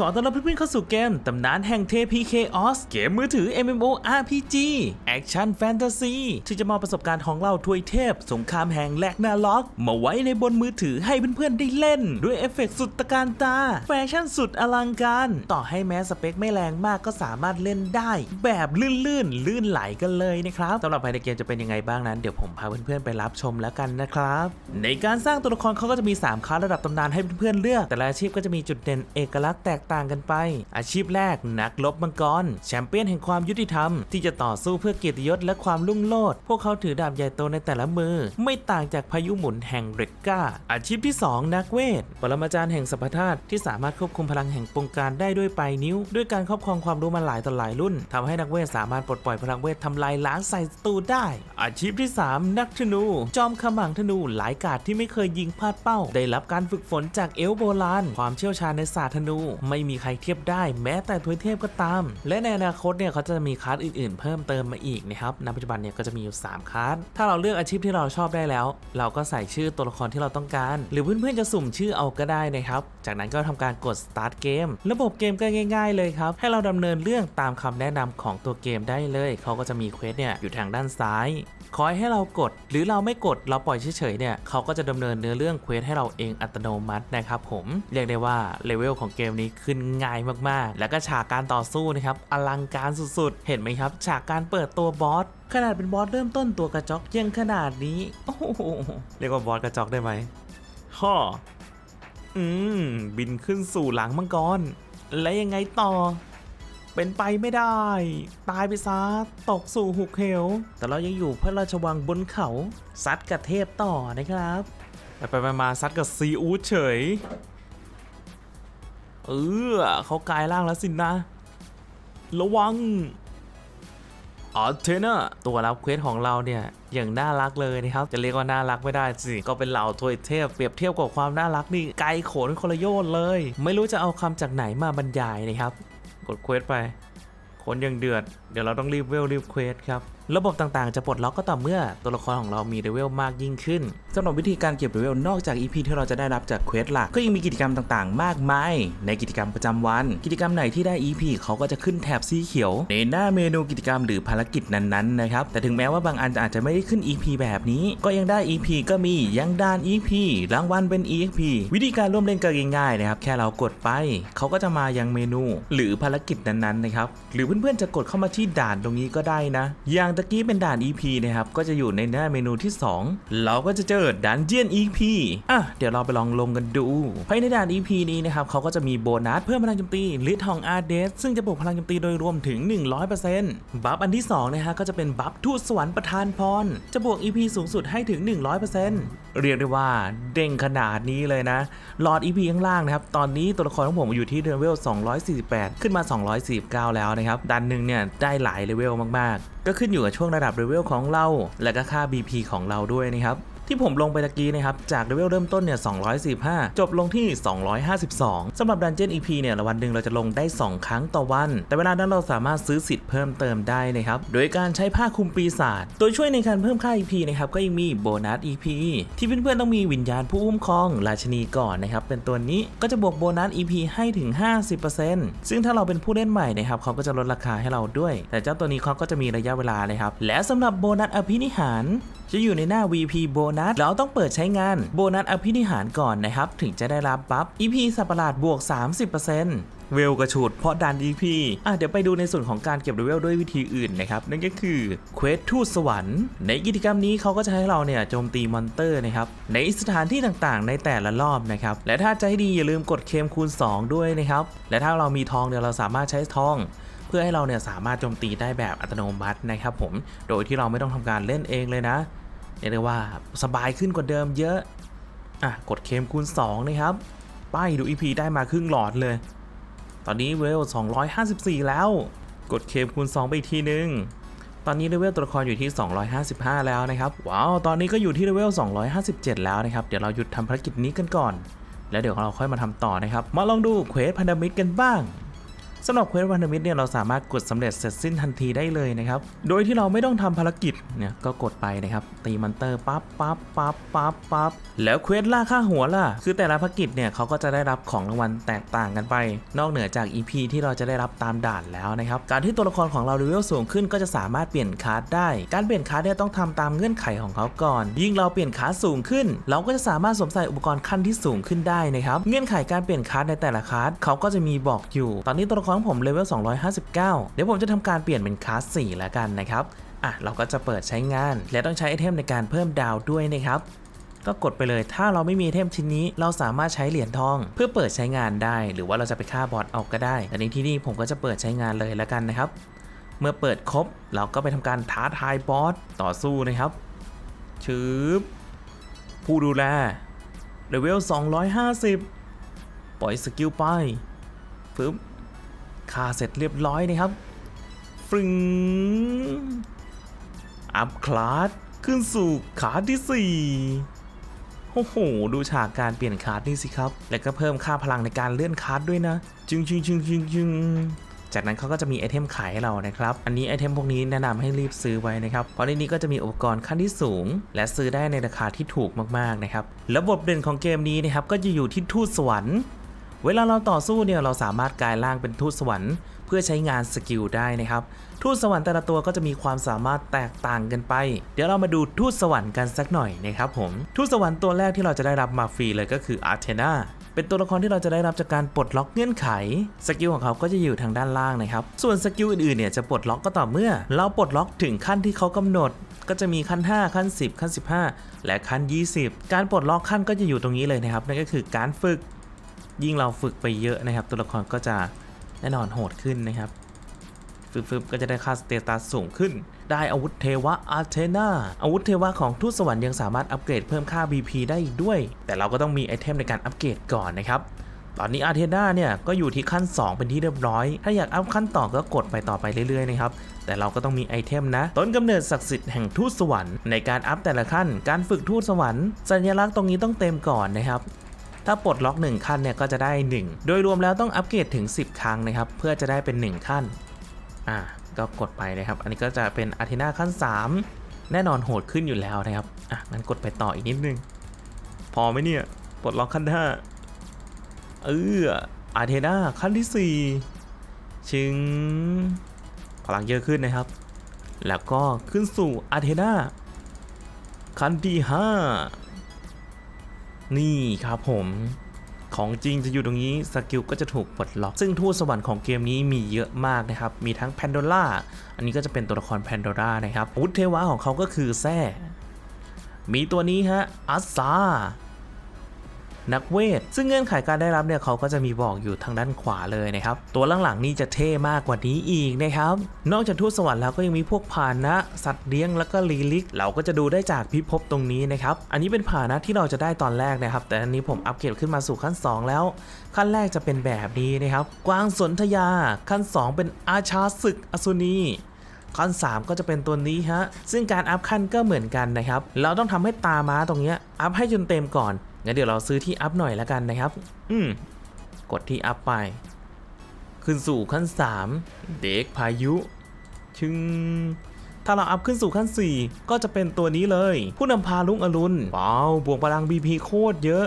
ขอต้อนรับเพื่อนๆเข้าสู่เกม ตำนานแห่งเทพีเคออสเกมมือถือ MMO RPG แอคชั่นแฟนตาซีที่จะมอบประสบการณ์ของเราทวยเทพ สงครามแห่งแลกนาล็อก มาไว้ในบนมือถือให้เพื่อนๆได้เล่น ด้วยเอฟเฟกต์สุดตะการตา แฟชั่นสุดอลังการ ต่อให้แม้สเปคไม่แรงมากก็สามารถเล่นได้ แบบลื่นๆ ลื่นไหลกันเลยนะครับสำหรับภายในเกมจะเป็นยังไงบ้างนั้นเดี๋ยวผมพาเพื่อนๆไปรับชมแล้วกันนะครับ ในการสร้างตัวละครเขาก็จะมี3คลาสระดับตำนานให้เพื่อนๆเลือก แต่ละอาชีพก็จะมีจุดเด่นเอกลักษณ์แตกต่างกันไป อาชีพแรกนักรบมังกร แชมเปี้ยนแห่งความยุติธรรม ที่จะต่อสู้เพื่อเกียรติยศและความรุ่งโรจน์พวกเขาถือดาบใหญ่โตในแต่ละมือ ไม่ต่างจากพายุหมุนแห่งเรกกาอาชีพที่ 2 นักเวท ปรมาจารย์แห่งสัพพธาตุที่สามารถควบคุมพลังแห่งปงการได้ด้วยปลายนิ้ว ด้วยการครอบครองความรู้มาหลายต่อหลายรุ่นทำให้นักเวทสามารถปลดปล่อยพลังเวททำลายล้างใส่ศัตรูได้ อาชีพที่ 3 นักธนู จอมขมังธนูหลายกาดที่ไม่เคยยิงพลาดเป้า ได้รับการฝึกฝนจากเอลโบราณความเชี่ยวชาญในศาสตร์ธนูไไม่มีใครเทียบได้แม้แต่ทวยเทพก็ตาม และในอนาคตเนี่ยเขาจะมีคลาสอื่นๆ เพิ่มเติมมาอีกนะครับณปัจจุบันเนี่ยก็จะมีอยู่ 3คลาสถ้าเราเลือกอาชีพที่เราชอบได้แล้ว เราก็ใส่ชื่อตัวละครที่เราต้องการ หรือเพื่อนๆจะสุ่มชื่อเอาก็ได้นะครับ จากนั้นก็ทำการกด start เกมระบบเกมก็ง่าย ๆ เลยครับ ให้เราดำเนินเรื่องตามคำแนะนำของตัวเกมได้เลย เขาก็จะมีเควสเนี่ยอยู่ทางด้านซ้ายคอยให้เรากด หรือเราไม่กดเราปล่อยเฉยๆเนี่ยเขาก็จะดำเนินเนื้อเรื่องเควสให้เราเองอัตโนมัตินะครับผมเรียกได้ว่าเลเวลของเกมนี้ขึ้นง่ายมากๆ แล้วก็ฉากการต่อสู้นะครับอลังการสุดๆ เห็นไหมครับ ฉากการเปิดตัวบอสขนาดเป็นบอสเริ่มต้นตัวกระจอกยังขนาดนี้โอ้โหเรียกว่าบอสกระจอกได้ไหมฮ่ออืมบินขึ้นสู่หลังมังกร และยังไงต่อ เป็นไปไม่ได้ ตายไปซะตกสู่หุกเหว แต่เรายังอยู่พระราชวังบนเขาซัดกับเทพต่อนะครับ ไปไปมาซัดกับซีอูดเฉย เออเขากลายร่างแล้วสินะ ระวังอาเทนาตัวรับเควสของเราเนี่ย อย่างน่ารักเลยนะครับ จะเรียกว่าน่ารักไม่ได้สิ ก็เป็นเหล่าทวยเทพเปรียบเทียบกับความน่ารักนี่ไกลโขนคนละโยนเลย ไม่รู้จะเอาคำจากไหนมาบรรยายนะครับ กดเควสไป คนยังเดือด เดี๋ยวเราต้องรีบเวลรีบเควสครับ ระบบต่างๆ จะปลดล็อกก็ต่อเมื่อตัวละครของเรามีเลเวลมากยิ่งขึ้นสำหรับวิธีการเก็บเลเวลนอกจาก EP ที่เราจะได้รับจากเควสหลักก็ยังมีกิจกรรมต่างๆ มากมาย ในกิจกรรมประจำวัน กิจกรรมไหนที่ได้ EP เขาก็จะขึ้นแถบสีเขียว ในหน้าเมนูกิจกรรมหรือภารกิจนั้นๆนะครับแต่ถึงแม้ว่าบางอันอาจจะไม่ได้ขึ้น EP แบบนี้ ก็ยังได้ EP ก็มียังด้าน EP รางวัลเป็น EXP วิธีการร่วมเล่นก็ง่ายๆนะครับแค่เรากดไป เขาก็จะมายังเมนู หรือภารกิจนั้นๆนะครับหรือเพื่อนๆจะกดเข้ามาที่ด่านตรงนี้ก็ได้นะอย่างตะกี้เป็นด่าน EP นะครับ ก็จะอยู่ในหน้าเมนูที่ 2 เราก็จะเจอดันเจียน EP อะ เดี๋ยวเราไปลองลงกันดูภายในด่าน EP นี้นะครับเขาก็จะมีโบนัสเพิ่มพลังโจมตีลิทองอาร์เดสซึ่งจะบวกพลังโจมตีโดยรวมถึง 100%บัฟอันที่2นะฮะก็จะเป็นบัฟทูตสวรรค์ประทานพร จะบวก EP สูงสุดให้ถึง 100%เรียกได้ว่าเด้งขนาดนี้เลยนะหลอด EP ข้างล่างนะครับตอนนี้ตัวละครของผมอยู่ที่เลเวล 248 ขึ้นมา 249 แล้วนะครับดันหนึ่งเนี่ยได้หลายเลเวลมากๆ ก็ขึ้นอยู่กับช่วงระดับเลเวลของเรา และก็ค่า BP ของเราด้วยนะครับ ที่ผมลงไปตะกี้นะครับ จากเลเวลเริ่มต้นเนี่ย 245 จบลงที่ 252สำหรับดันเจียน EP เนี่ยวันหนึ่งเราจะลงได้ 2 ครั้งต่อวัน แต่เวลานั้นเราสามารถซื้อสิทธิ์เพิ่มเติมได้นะครับ โดยการใช้ผ้าคลุมปีศาจโดยช่วยในการเพิ่มค่า EP นะครับ ก็ยังมีโบนัส EP ที่เพื่อนๆต้องมีวิญญาณผู้คุ้มครองราชนีก่อนนะครับ เป็นตัวนี้ก็จะบวกโบนัส EP ให้ถึง 50%ซึ่งถ้าเราเป็นผู้เล่นใหม่นะครับเขาก็จะลดราคาให้เราด้วย แต่เจ้าตัวนี้เขาก็จะมีระยะเวลานะครับ และสำหรับโบนัสอภินิหาร จะอยู่ในหน้า VP โบนัสเราต้องเปิดใช้งานโบนัสอภินิหารก่อนนะครับ ถึงจะได้รับบัฟ EP สัตว์ปะหลาดบวก 30%เวลกระชูดเพราะดัน EP อะเดี๋ยวไปดูในส่วนของการเก็บเลเวลด้วยวิธีอื่นนะครับ นั่นก็คือเควสทูตสวรรค์ ในกิจกรรมนี้เขาก็จะให้เราเนี่ยโจมตีมอนเตอร์นะครับ ในสถานที่ต่างๆ ในแต่ละรอบนะครับ และถ้าใจดีอย่าลืมกดเคมคูณ 2 ด้วยนะครับ และถ้าเรามีทองเดี๋ยวเราสามารถใช้ทองเพื่อให้เราเนี่ยสามารถโจมตีได้แบบอัตโนมัตินะครับผม โดยที่เราไม่ต้องทำการเล่นเองเลยนะ เรียกได้ว่าสบายขึ้นกว่าเดิมเยอะ อะ กดเคมคูณ 2 นะครับ ป้ายดู EP ได้มาครึ่งหลอดเลย ตอนนี้เวล 254 แล้ว กดเคมคูณ 2 ไปอีกทีนึง ตอนนี้เลเวลตัวละครอยู่ที่ 255 แล้วนะครับ ว้าว ตอนนี้ก็อยู่ที่เลเวล 257 แล้วนะครับ เดี๋ยวเราหยุดทำภารกิจนี้กันก่อน แล้วเดี๋ยวเราค่อยมาทำต่อนะครับ มาลองดูเควสพันธมิตรกันบ้าง สำหรับเควสวันมิตเนี่ยเราสามารถกดสำเร็จเสร็จสิ้นทันทีได้เลยนะครับ โดยที่เราไม่ต้องทำภารกิจเนี่ยก็กดไปนะครับ ตีมอนเตอร์ปั๊บปั๊บปั๊บปั๊บปั๊บแล้วเควสล่าค่าหัวล่ะ คือแต่ละภารกิจเนี่ยเขาก็จะได้รับของรางวัลแตกต่างกันไป นอกเหนือจาก EP ที่เราจะได้รับตามด่านแล้วนะครับ การที่ตัวละครของเราเลเวลสูงขึ้นก็จะสามารถเปลี่ยนคาร์ดได้ การเปลี่ยนคาร์ดเนี่ยต้องทำตามเงื่อนไขของเขาก่อน ยิ่งเราเปลี่ยนคาร์ดสูงขึ้น เราก็จะสามารถสวมใส่อุปกรณ์ขั้นที่สูงขึ้นได้นะครับ เงื่อนไขการเปลี่ยนคาร์ดในแต่ละคาร์ดเขาก็จะมีบอกอยู่ ตอนนี้ตัวละครของผมเลเวล 259 เดี๋ยวผมจะทำการเปลี่ยนเป็นคลาร์ด4แล้วกันนะครับ อะ เราก็จะเปิดใช้งาน และต้องใช้ไอเทมในการเพิ่มดาวด้วยนะครับ ก็กดไปเลย ถ้าเราไม่มีเทมชิ้นนี้ เราสามารถใช้เหรียญทอง เพื่อเปิดใช้งานได้ หรือว่าเราจะไปฆ่าบอสเอาก็ได้ แต่ในที่นี้ผมก็จะเปิดใช้งานเลยแล้วกันนะครับ เมื่อเปิดครบ เราก็ไปทำการท้าทายบอสต่อสู้นะครับชืบผู้ดูแลเลเวล 250 ปล่อยสกิลไปปึ๊บ ฆ่าเสร็จเรียบร้อยนะครับฟรึงอัพคลาสขึ้นสู่ขาที่ 4 โอ้โห ดูฉากการเปลี่ยนคาร์ดนี่สิครับ แล้วก็เพิ่มค่าพลังในการเลื่อนคาร์ดด้วยนะ จึงจึงจึงจึงจึงจากนั้นเขาก็จะมีไอเทมขายให้เรานะครับ อันนี้ไอเทมพวกนี้แนะนำให้รีบซื้อไว้นะครับ เพราะในนี้ก็จะมีอุปกรณ์ขั้นที่สูง และซื้อได้ในราคาที่ถูกมากๆนะครับ ระบบเด่นของเกมนี้นะครับก็จะอยู่ที่ทูตสวรรค์ เวลาเราต่อสู้เนี่ยเราสามารถกลายร่างเป็นทูตสวรรค์เพื่อใช้งานสกิลได้นะครับ ทูตสวรรค์แต่ละตัวก็จะมีความสามารถแตกต่างกันไป เดี๋ยวเรามาดูทูตสวรรค์กันสักหน่อยนะครับผม ทูตสวรรค์ตัวแรกที่เราจะได้รับมาฟรีเลยก็คืออาร์เทนาเป็นตัวละครที่เราจะได้รับจากการปลดล็อกเงื่อนไข สกิลของเขาก็จะอยู่ทางด้านล่างนะครับ ส่วนสกิลอื่นๆเนี่ยจะปลดล็อกก็ต่อเมื่อ เราปลดล็อกถึงขั้นที่เขากำหนด ก็จะมีขั้น 5 ขั้น 10 ขั้น 15 และขั้น 20 การปลดล็อกขั้นก็จะอยู่ตรงนี้เลยนะครับนั่นก็คือการฝึก ยิ่งเราฝึกไปเยอะนะครับ ตัวละครก็จะแน่นอนโหดขึ้นนะครับฟึบๆก็จะได้ค่าสเตตัสสูงขึ้น ได้อาวุธเทวะอาเทนาอาวุธเทวะของทูตสวรรค์ยังสามารถอัปเกรดเพิ่มค่า BP ได้อีกด้วย แต่เราก็ต้องมีไอเทมในการอัปเกรดก่อนนะครับ ตอนนี้อาเทนาเนี่ยก็อยู่ที่ขั้น 2 เป็นที่เรียบร้อย ถ้าอยากอัพขั้นต่อก็กดไปต่อไปเรื่อยๆนะครับ แต่เราก็ต้องมีไอเทมนะ ต้นกำเนิดศักดิ์สิทธิ์แห่งทูตสวรรค์ในการอัพแต่ละขั้น การฝึกทูตสวรรค์ สัญลักษณ์ตรงนี้ต้องเต็มก่อนนะครับ ถ้าปลดล็อก1ขั้นเนี่ยก็จะได้ 1 โดยรวมแล้วต้องอัปเกรดถึง 10 ครั้งนะครับเพื่อจะได้เป็น 1 ขั้นอะก็กดไปนะครับ อันนี้ก็จะเป็นอาร์เทนาขั้น 3 แน่นอนโหดขึ้นอยู่แล้วนะครับอะงั้นกดไปต่ออีกนิดนึง พอไหมเนี่ยปลดล็อกขั้น5เอออาร์เทนาขั้นที่ 4 ชึงพลังเยอะขึ้นนะครับ แล้วก็ขึ้นสู่อาร์เทนาขั้นที่ 5 นี่ครับผมของจริงจะอยู่ตรงนี้สกิลก็จะถูกปลดล็อก ซึ่งทูตสวรรค์ของเกมนี้มีเยอะมากนะครับ มีทั้งแพนโดล่าอันนี้ก็จะเป็นตัวละครแพนโดล่านะครับอาวุธเทวะของเขาก็คือแซ่มีตัวนี้ฮะอัสซา นักเวท ซึ่งเงื่อนไขการได้รับเนี่ยเขาก็จะมีบอกอยู่ทางด้านขวาเลยนะครับ ตัวหลังๆนี่จะเท่มากกว่านี้อีกนะครับ นอกจากทูตสวรรค์แล้วก็ยังมีพวกพานะ สัตว์เลี้ยงแล้วก็ลีลิก เราก็จะดูได้จากพิภพตรงนี้นะครับ อันนี้เป็นพานะที่เราจะได้ตอนแรกนะครับ แต่อันนี้ผมอัปเกรดขึ้นมาสู่ขั้น 2 แล้ว ขั้นแรกจะเป็นแบบนี้นะครับ กวางสนธยา ขั้น 2 เป็นอาชาศึกอสุนีขั้น 3 ก็จะเป็นตัวนี้ฮะ ซึ่งการอัพขั้นก็เหมือนกันนะครับ เราต้องทำให้ตาม้าตรงเนี้ยอัพให้จนเต็มก่อน งั้นเดี๋ยวเราซื้อที่อัพหน่อยแล้วกันนะครับ อืม กดที่อัพไป ขึ้นสู่ขั้น 3 เด็กพายุชึงถ้าเราอัพขึ้นสู่ขั้น 4 ก็จะเป็นตัวนี้เลย ผู้นำพาลุงอรุณว้าวบวกพลัง BP โคตรเยอะ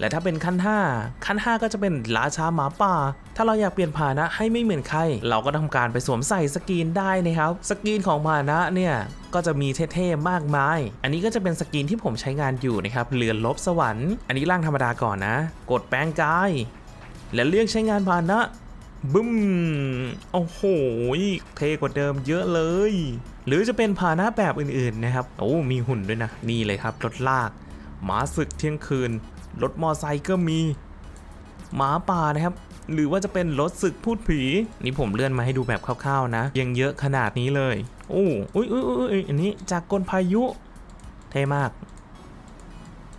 และถ้าเป็นขั้น 5 ขั้น 5 ก็จะเป็นราชาหมาป่า ถ้าเราอยากเปลี่ยนพาหนะให้ไม่เหมือนใคร เราก็ทำการไปสวมใส่สกรีนได้นะครับ สกรีนของพาหนะเนี่ยก็จะมีเท่ๆ มากมาย อันนี้ก็จะเป็นสกรีนที่ผมใช้งานอยู่นะครับ เรือนลบสวรรค์ อันนี้ร่างธรรมดาก่อนนะ กดแปลงกาย และเลือกใช้งานพาหนะบึ้ม โอ้โห เท่กว่าเดิมเยอะเลย หรือจะเป็นพาหนะแบบอื่นๆนะครับ โอ้ มีหุ่นด้วยนะ นี่เลยครับ รถลากหมาศึกเที่ยงคืน รถมอไซค์ก็มี หมาป่านะครับ หรือว่าจะเป็นรถศึกพูดผี นี่ผมเลื่อนมาให้ดูแบบคร่าวๆนะ ยังเยอะขนาดนี้เลย โอ้อุ้ยอุ้ยอุ้ยอันนี้จากกลพายุ เท่มาก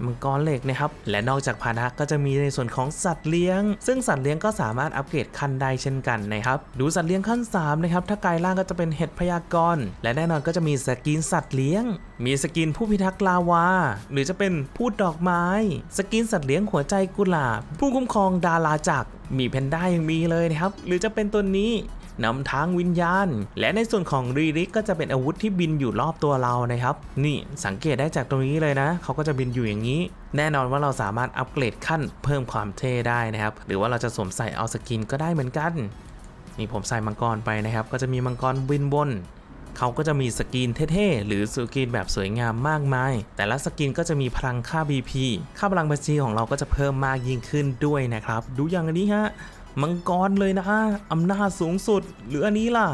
มังกรเหล็กนะครับ และนอกจากพาหนะก็จะมีในส่วนของสัตว์เลี้ยง ซึ่งสัตว์เลี้ยงก็สามารถอัปเกรดขั้นได้เช่นกันนะครับ ดูสัตว์เลี้ยงขั้น3นะครับ ถ้ากายล่างก็จะเป็นเห็ดพยากรณ์และแน่นอนก็จะมีสกินสัตว์เลี้ยง มีสกินผู้พิทักษ์ลาวา หรือจะเป็นพูดดอกไม้ สกินสัตว์เลี้ยงหัวใจกุหลาบ ผู้คุ้มครองดาราจักรมีแพนด้ายังมีเลยนะครับ หรือจะเป็นตัวนี้ นำทางวิญญาณ และในส่วนของรีริกก็จะเป็นอาวุธที่บินอยู่รอบตัวเรานะครับ นี่สังเกตได้จากตรงนี้เลยนะ เขาก็จะบินอยู่อย่างนี้ แน่นอนว่าเราสามารถอัปเกรดขั้นเพิ่มความเท่ได้นะครับ หรือว่าเราจะสวมใส่เอาสกินก็ได้เหมือนกัน นี่ผมใส่มังกรไปนะครับ ก็จะมีมังกรบินบนเขาก็จะมีสกินเท่ๆ หรือสกินแบบสวยงามมากมาย แต่ละสกินก็จะมีพลังค่า BP ค่าพลังบัญชีของเราก็จะเพิ่มมากยิ่งขึ้นด้วยนะครับ ดูอย่างนี้ฮะ มังกรเลยนะฮะอำนาจสูงสุด หรืออันนี้ล่ะ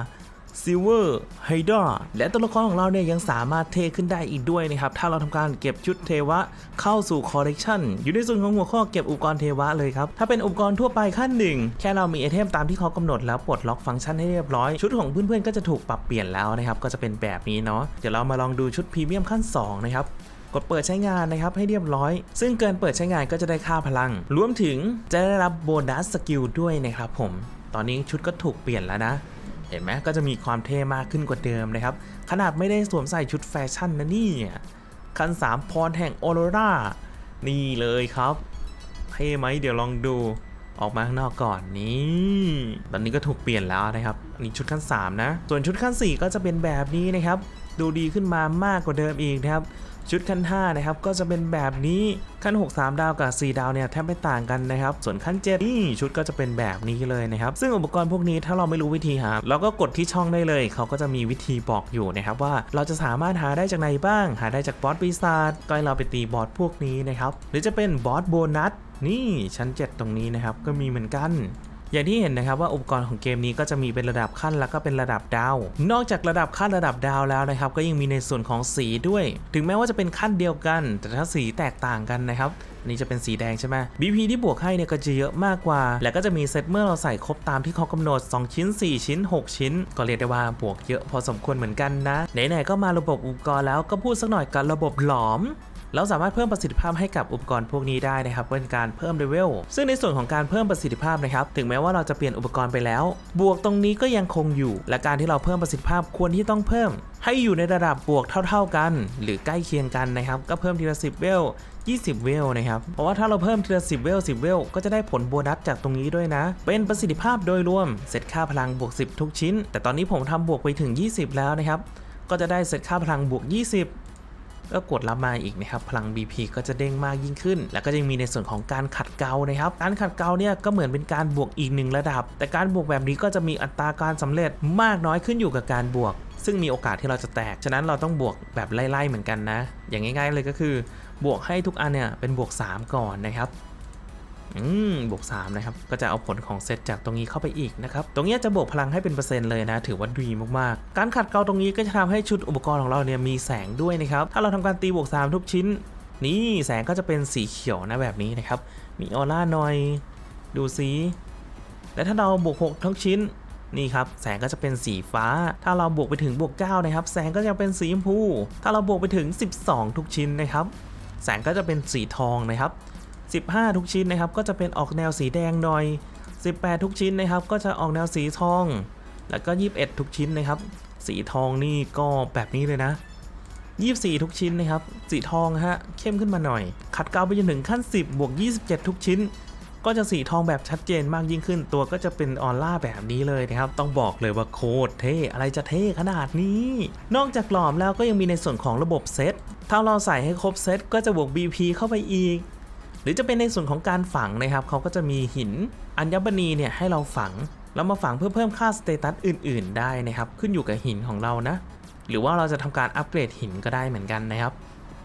ซิลเวอร์ไฮดาและตัวละครของเราเนี่ยยังสามารถเทขึ้นได้อีกด้วยนะครับ ถ้าเราทำการเก็บชุดเทวะเข้าสู่คอลเลกชันอยู่ในส่วนของหัวข้อเก็บอุปกรณ์เทวะเลยครับ ถ้าเป็นอุปกรณ์ทั่วไปขั้นหนึ่งแค่เรามีไอเทมตามที่เขากำหนดแล้วปลดล็อกฟังก์ชันให้เรียบร้อย ชุดของเพื่อนๆก็จะถูกปรับเปลี่ยนแล้วนะครับ ก็จะเป็นแบบนี้เนาะเดี๋ยวเรามาลองดูชุดพรีเมียมขั้นสองนะครับ กดเปิดใช้งานนะครับให้เรียบร้อย ซึ่งเกินเปิดใช้งานก็จะได้ค่าพลัง รวมถึงจะได้รับโบนัสสกิลด้วยนะครับผม ตอนนี้ชุดก็ถูกเปลี่ยนแล้วนะ เห็นไหมก็จะมีความเท่มากขึ้นกว่าเดิมนะครับ ขนาดไม่ได้สวมใส่ชุดแฟชั่นนะนี่คันสามพรแห่งออโรรานี่เลยครับ เท่ไหมเดี๋ยวลองดู ออกมาข้างนอกก่อนนี่ ตอนนี้ก็ถูกเปลี่ยนแล้วนะครับอันนี้ชุดขั้น 3 นะ ส่วนชุดขั้น 4 ก็จะเป็นแบบนี้นะครับ ดูดีขึ้นมามากกว่าเดิมอีกนะครับ ชุดขั้น 5 นะครับ ก็จะเป็นแบบนี้ขั้น 6 3 ดาวกับ 4 ดาวเนี่ยแทบไม่ต่างกันนะครับ ส่วนขั้น7นี่ชุดก็จะเป็นแบบนี้เลยนะครับ ซึ่งอุปกรณ์พวกนี้ถ้าเราไม่รู้วิธีหาเราก็กดที่ช่องได้เลย เขาก็จะมีวิธีบอกอยู่นะครับว่าเราจะสามารถหาได้จากไหนบ้าง หาได้จากบอสปีศาจก็ให้เราไปตีบอสพวกนี้นะครับ หรือจะเป็นบอสโบนัส นี่ชั้น 7 ตรงนี้นะครับก็มีเหมือนกัน อย่างที่เห็นนะครับว่าอุปกรณ์ของเกมนี้ก็จะมีเป็นระดับขั้นแล้วก็เป็นระดับดาว นอกจากระดับขั้นระดับดาวแล้วนะครับ ก็ยังมีในส่วนของสีด้วย ถึงแม้ว่าจะเป็นขั้นเดียวกัน แต่ถ้าสีแตกต่างกันนะครับนนี้จะเป็นสีแดงใช่ไหม BP ที่บวกให้เนี่ยก็จะเยอะมากกว่า และก็จะมีเซตเมื่อเราใส่ครบตามที่เขากำหนด 2 ชิ้น 4 ชิ้น 6 ชิ้น ก็เรียกได้ว่าบวกเยอะพอสมควรเหมือนกันนะ ไหนๆก็มาระบบอุปกรณ์แล้วก็พูดสักหน่อยกับระบบหลอม เราสามารถเพิ่มประสิทธิภาพให้กับอุปกรณ์พวกนี้ได้นะครับเป็นการเพิ่มเลเวลซึ่งในส่วนของการเพิ่มประสิทธิภาพนะครับถึงแม้ว่าเราจะเปลี่ยนอุปกรณ์ไปแล้ว บวกตรงนี้ก็ยังคงอยู่ และการที่เราเพิ่มประสิทธิภาพควรที่ต้องเพิ่ม ให้อยู่ในระดับบวกเท่า ๆกัน หรือใกล้เคียงกันนะครับก็เพิ่มทีละ10เวล20 เวลนะครับ เพราะว่าถ้าเราเพิ่มทีละ10 เวล 10 เวล ก็จะได้ผลโบนัสจากตรงนี้ด้วยนะ เป็นประสิทธิภาพโดยรวมเซตค่าพลังบวก 10 ทุกชิ้น แต่ตอนนี้ผมทำบวกไปถึง 20 แล้วนะครับ ก็จะได้เซตค่าพลังบวก 20 ก็กดรับมาอีกนะครับพลัง BP ก็จะเด้งมากยิ่งขึ้น แล้วก็ยังมีในส่วนของการขัดเกลานะครับการขัดเกลาเนี่ยก็เหมือนเป็นการบวกอีกหนึ่งระดับ แต่การบวกแบบนี้ก็จะมีอัตราการสำเร็จมากน้อยขึ้นอยู่กับการบวก ซึ่งมีโอกาสที่เราจะแตก ฉะนั้นเราต้องบวกแบบไล่ๆเหมือนกันนะ อย่างง่าย ๆ เลยก็คือบวกให้ทุกอันเนี่ยเป็นบวก 3 ก่อนนะครับ อืมบวก3นะครับ ก็จะเอาผลของเซตจากตรงนี้เข้าไปอีกนะครับ ตรงนี้จะบวกพลังให้เป็นเปอร์เซ็นต์เลยนะ ถือว่าดีมากๆ การขัดเกลาตรงนี้ก็จะทำให้ชุดอุปกรณ์ของเราเนี่ยมีแสงด้วยนะครับ ถ้าเราทำการตีบวก 3 ทุกชิ้น นี่แสงก็จะเป็นสีเขียวนะแบบนี้นะครับ มีออร่าหน่อย ดูสีและถ้าเราบวก 6ทุกชิ้นนี่ครับแสงก็จะเป็นสีฟ้า ถ้าเราบวกไปถึงบวก 9 นะครับ แสงก็จะเป็นสีชมพู ถ้าเราบวกไปถึง 12 ทุกชิ้นนะครับ แสงก็จะเป็นสีทองนะครับ 15 ทุกชิ้นนะครับก็จะเป็นออกแนวสีแดงหน่อย 18 ทุกชิ้นนะครับก็จะออกแนวสีทอง แล้วก็ 21 ทุกชิ้นนะครับ สีทองนี่ก็แบบนี้เลยนะ 24 ทุกชิ้นนะครับ สีทองฮะเข้มขึ้นมาหน่อย ขัดเกลาไปจนถึงขั้น 10บวก27 ทุกชิ้น ก็จะสีทองแบบชัดเจนมากยิ่งขึ้น ตัวก็จะเป็นออร่าแบบนี้เลยนะครับ ต้องบอกเลยว่าโคตรเท่อะไรจะเท่ขนาดนี้ นอกจากหลอมแล้วก็ยังมีในส่วนของระบบเซตถ้าเราใส่ให้ครบเซตก็จะบวก BP เข้าไปอีก หรือจะเป็นในส่วนของการฝังนะครับเขาก็จะมีหินอัญมณีเนี่ยให้เราฝังแล้วมาฝังเพื่อเพิ่มค่าสเตตัสอื่น ๆ ได้นะครับ ขึ้นอยู่กับหินของเรานะ หรือว่าเราจะทำการอัปเกรดหินก็ได้เหมือนกันนะครับ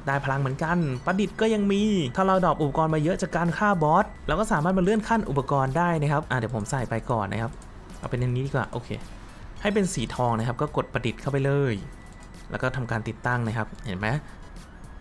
ได้พลังเหมือนกัน ประดิษฐ์ก็ยังมี ถ้าเราดรอปอุปกรณ์มาเยอะจากการฆ่าบอส เราก็สามารถมาเลื่อนขั้นอุปกรณ์ได้นะครับ อะเดี๋ยวผมใส่ไปก่อนนะครับ เอาเป็นอันนี้ดีกว่า โอเค ให้เป็นสีทองนะครับ ก็กดประดิษฐ์เข้าไปเลย แล้วก็ทำการติดตั้งนะครับ เห็นไหม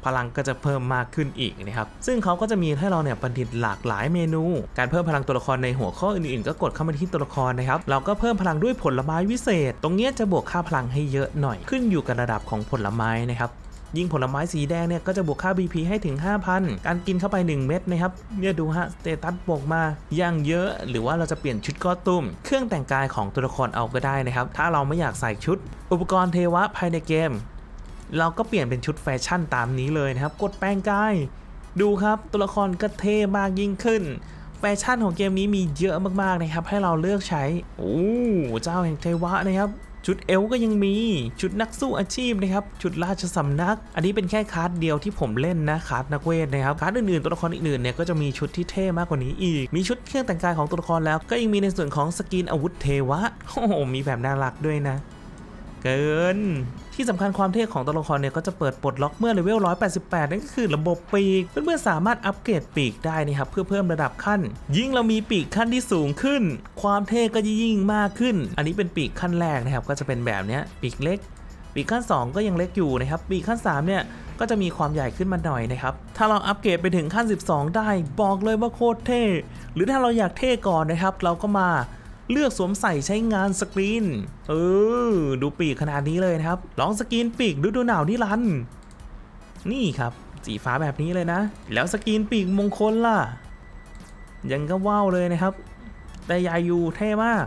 พลังก็จะเพิ่มมากขึ้นอีกนะครับ ซึ่งเขาก็จะมีให้เราเนี่ยประดิษฐ์หลากหลายเมนู การเพิ่มพลังตัวละครในหัวข้ออื่นๆ ก็กดเข้ามาที่ตัวละครนะครับ เราก็เพิ่มพลังด้วยผลไม้วิเศษ ตรงนี้จะบวกค่าพลังให้เยอะหน่อย ขึ้นอยู่กับระดับของผลไม้นะครับยิ่งผลไม้สีแดงเนี่ยก็จะบวกค่า BP ให้ถึง 5,000 การกินเข้าไป 1 เม็ดนะครับ เนี่ยดูฮะ สเตตัสบอกมาอย่างเยอะ หรือว่าเราจะเปลี่ยนชุดก็ตุ้ม เครื่องแต่งกายของตัวละครเอาก็ได้นะครับ ถ้าเราไม่อยากใส่ชุด อุปกรณ์เทวะภายในเกม เราก็เปลี่ยนเป็นชุดแฟชั่นตามนี้เลยนะครับ กดแปลงกาย ดูครับตัวละครก็เท่มากยิ่งขึ้น แฟชั่นของเกมนี้มีเยอะมากๆนะครับ ให้เราเลือกใช้ โอ้เจ้าแห่งเทวะนะครับชุดเอลก็ยังมีชุดนักสู้อาชีพนะครับชุดราชสำนัก อันนี้เป็นแค่คาร์ดเดียวที่ผมเล่นนะคาร์ดนักเวทนะครับคาร์ดอื่นๆตัวละครอื่นๆเนี่ยก็จะมีชุดที่เท่มากกว่านี้อีก มีชุดเครื่องแต่งกายของตัวละครแล้ว ก็ยังมีในส่วนของสกินอาวุธเทวะโอ้โหมีแบบน่ารักด้วยนะ เกิน ที่สำคัญความเท่ของตัวละครเนี่ยก็จะเปิดปลดล็อกเมื่อเลเวล 188 นั่นก็คือระบบปีก เพื่อนๆสามารถอัปเกรดปีกได้นะครับ เพื่อเพิ่มระดับขั้น ยิ่งเรามีปีกขั้นที่สูงขึ้น ความเท่ก็จะยิ่งมากขึ้น อันนี้เป็นปีกขั้นแรกนะครับ ก็จะเป็นแบบนี้ปีกเล็ก ปีกขั้น 2 ก็ยังเล็กอยู่นะครับปีกขั้น3เนี่ยก็จะมีความใหญ่ขึ้นมาหน่อยนะครับ ถ้าเราอัปเกรดไปถึงขั้น 12 ได้ บอกเลยว่าโคตรเท่ หรือถ้าเราอยากเท่ก่อนนะครับ เราก็มา เลือกสวมใส่ใช้งานสกรีน เออ ดูปีกขนาดนี้เลยนะครับ ลองสกรีนปีกฤดูหนาวนิรันด์นี่ครับ สีฟ้าแบบนี้เลยนะ แล้วสกรีนปีกมงคลล่ะ ยังก็ว้าวเลยนะครับ แต่ใหญ่อยู่เท่มาก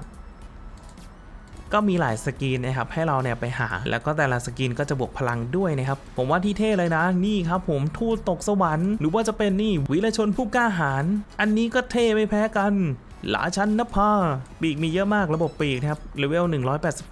ก็มีหลายสกรีนนะครับ ให้เราเนี่ยไปหา แล้วก็แต่ละสกรีนก็จะบวกพลังด้วยนะครับ ผมว่าที่เท่เลยนะ นี่ครับผมทูตตกสวรรค์ หรือว่าจะเป็นนี่วิรชนผู้กล้าหาญ อันนี้ก็เท่ไม่แพ้กัน หลาชันนภาปีกมีเยอะมากระบบปีกนะครับเลเวล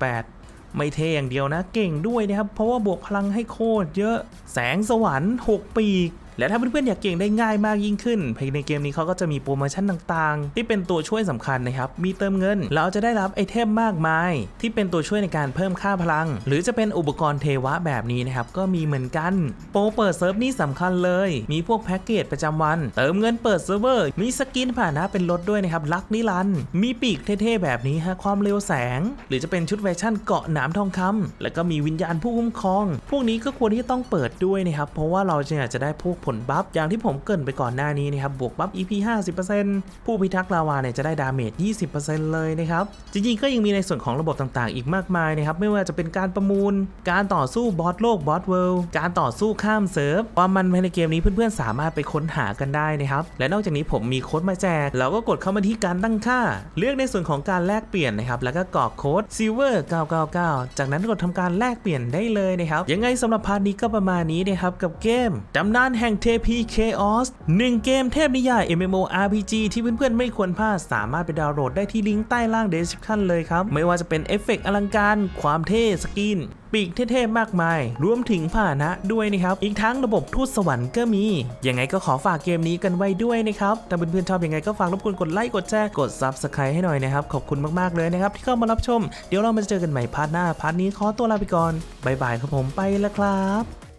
188 ไม่เท่อย่างเดียวนะ เก่งด้วยนะครับ เพราะว่าบวกพลังให้โคตรเยอะแสงสวรรค์ 6 ปีก และถ้าเพื่อนๆอยากเก่งได้ง่ายมากยิ่งขึ้นภายในเกมนี้เขาก็จะมีโปรโมชั่นต่างๆ ที่เป็นตัวช่วยสำคัญนะครับ มีเติมเงิน เราจะได้รับไอเทมมากมาย ที่เป็นตัวช่วยในการเพิ่มค่าพลัง หรือจะเป็นอุปกรณ์เทวะแบบนี้นะครับ ก็มีเหมือนกัน โปรเปิดเซิร์ฟนี่สำคัญเลย มีพวกแพ็กเกจประจำวัน เติมเงินเปิดเซิร์ฟเวอร์ มีสกินผ่านนะเป็นรถด้วยนะครับ ลักนิรันด์มีปีกเท่ๆแบบนี้ฮะ ความเร็วแสง หรือจะเป็นชุดแฟชั่นเกาะหนามทองคำแล้วก็มีวิญญาณผู้คุ้มครอง พวกนี้ก็ควรที่ต้องเปิดด้วยนะครับ เพราะว่าเราจะอยากจะได้พวกผลบัฟอย่างที่ผมเกรินไปก่อนหน้านี้นะครับบวกบัฟ EP 50%ผู้พิทักษ์ลาวาเนี่ยจะได้ดาเมจ 20%เลยนะครับ จริงๆ ก็ยังมีในส่วนของระบบต่างๆ อีกมากมายนะครับ ไม่ว่าจะเป็นการประมูล การต่อสู้บอสโลกบอสเวิลด์การต่อสู้ข้ามเซิร์ฟความมันภายในเกมนี้เพื่อนๆ สามารถไปค้นหากันได้นะครับ และนอกจากนี้ผมมีโค้ดมาแจก เราก็กดเข้ามาที่การตั้งค่า เลือกในส่วนของการแลกเปลี่ยนนะครับ แล้วก็กรอกโค้ด silver 999 จากนั้นกดทำการแลกเปลี่ยนได้เลยนะครับ ยังไงสำหรับพาร์ทนี้ก็ประมาณนี้นะครับกับเกมตำนานแห่งเทพี Chaos หนึ่งเกมเทพนิยาย MMORPG ที่เพื่อนๆไม่ควรพลาด สามารถไปดาวน์โหลดได้ที่ลิงก์ใต้ล่าง description เลยครับ ไม่ว่าจะเป็นเอฟเฟกต์อลังการ ความเท่สกินปีกเท่ๆมากมาย รวมถึงผ่านะด้วยนะครับ อีกทั้งระบบทูตสวรรค์ก็มี ยังไงก็ขอฝากเกมนี้กันไว้ด้วยนะครับถ้าเพื่อนๆชอบยังไงก็ฝากรบกวนกดไลค์ กดแชร์ กด subscribe ให้หน่อยนะครับ ขอบคุณมากๆเลยนะครับ ที่เข้ามารับชม เดี๋ยวเรามาเจอกันใหม่พาร์ทหน้า พาร์ทนี้ขอตัวลาไปก่อนบ๊ายบายครับผมไปแล้วครับ